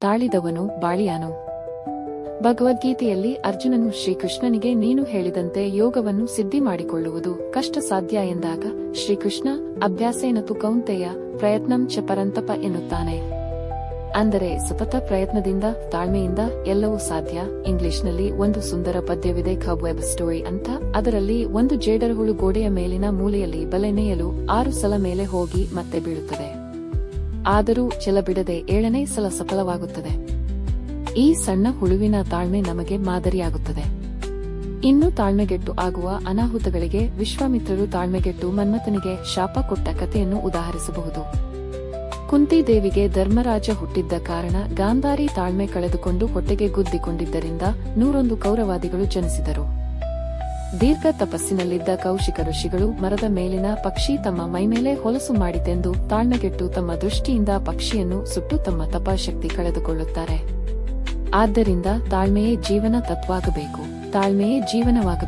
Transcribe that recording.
ತಾಳಿದವನು ಬಾಳಿಯಾನು. ಭಗವದ್ಗೀತೆಯಲ್ಲಿ ಅರ್ಜುನನು ಶ್ರೀಕೃಷ್ಣನಿಗೆ ನೀನು ಹೇಳಿದಂತೆ ಯೋಗವನ್ನು ಸಿದ್ಧಿ ಮಾಡಿಕೊಳ್ಳುವುದು ಕಷ್ಟ ಸಾಧ್ಯ ಎಂದಾಗ ಶ್ರೀಕೃಷ್ಣ, ಅಭ್ಯಾಸೇನತು ಕೌಂತೆಯ, ಪ್ರಯತ್ನಂ ಚ ಪರಂತಪ ಎನ್ನುತ್ತಾನೆ. ಅಂದರೆ ಸತತ ಪ್ರಯತ್ನದಿಂದ, ತಾಳ್ಮೆಯಿಂದ ಎಲ್ಲವೂ ಸಾಧ್ಯ. ಇಂಗ್ಲಿಷ್ನಲ್ಲಿ ಒಂದು ಸುಂದರ ಪದ್ಯವಿದೆ ಕಬ್ ವೆಬ್ ಸ್ಟೋರಿ ಅಂತ. ಅದರಲ್ಲಿ ಒಂದು ಜೇಡರಹುಳು ಗೋಡೆಯ ಮೇಲಿನ ಮೂಲೆಯಲ್ಲಿ ಬಲೆ ನೇಯಲು ಆರು ಸಲ ಮೇಲೆ ಹೋಗಿ ಮತ್ತೆ ಬೀಳುತ್ತದೆ. ಆದರೂ ಛಲ ಬಿಡದೆ ಏಳನೇ ಸಲ ಸಫಲವಾಗುತ್ತದೆ. ಈ ಸಣ್ಣ ಹುಳುವಿನ ತಾಳ್ಮೆ ನಮಗೆ ಮಾದರಿಯಾಗುತ್ತದೆ. ಇನ್ನು ತಾಳ್ಮೆಗೆಟ್ಟು ಆಗುವ ಅನಾಹುತಗಳಿಗೆ ವಿಶ್ವಾಮಿತ್ರರು ತಾಳ್ಮೆಗೆಟ್ಟು ಮನ್ಮಥನಿಗೆ ಶಾಪ ಕೊಟ್ಟ ಕಥೆಯನ್ನು ಉದಾಹರಿಸಬಹುದು. ಕುಂತಿದೇವಿಗೆ ಧರ್ಮರಾಜ ಹುಟ್ಟಿದ್ದ ಕಾರಣ ಗಾಂಧಾರಿ ತಾಳ್ಮೆ ಕಳೆದುಕೊಂಡು ಹೊಟ್ಟೆಗೆ ಗುದ್ದಿಕೊಂಡಿದ್ದರಿಂದ ನೂರೊಂದು ಕೌರವಾದಿಗಳು ಜನಿಸಿದರು. ದೀರ್ಘ ತಪಸ್ಸಿನಲ್ಲಿದ್ದ ಕೌಶಿಕ ಋಷಿಗಳು ಮರದ ಮೇಲಿನ ಪಕ್ಷಿ ತಮ್ಮ ಮೈಮೇಲೆ ಹೊಲಸು ಮಾಡಿತೆಂದು ತಾಳ್ಮೆಗೆಟ್ಟು ತಮ್ಮ ದೃಷ್ಟಿಯಿಂದ ಪಕ್ಷಿಯನ್ನು ಸುಟ್ಟು ತಮ್ಮ ತಪಾಶಕ್ತಿ ಕಳೆದುಕೊಳ್ಳುತ್ತಾರೆ. ಆದ್ದರಿಂದ ತಾಳ್ಮೆಯೇ ಜೀವನ ತತ್ವಾಗಬೇಕು. ತಾಳ್ಮೆಯೇ ಜೀವನವಾಗಬೇಕು.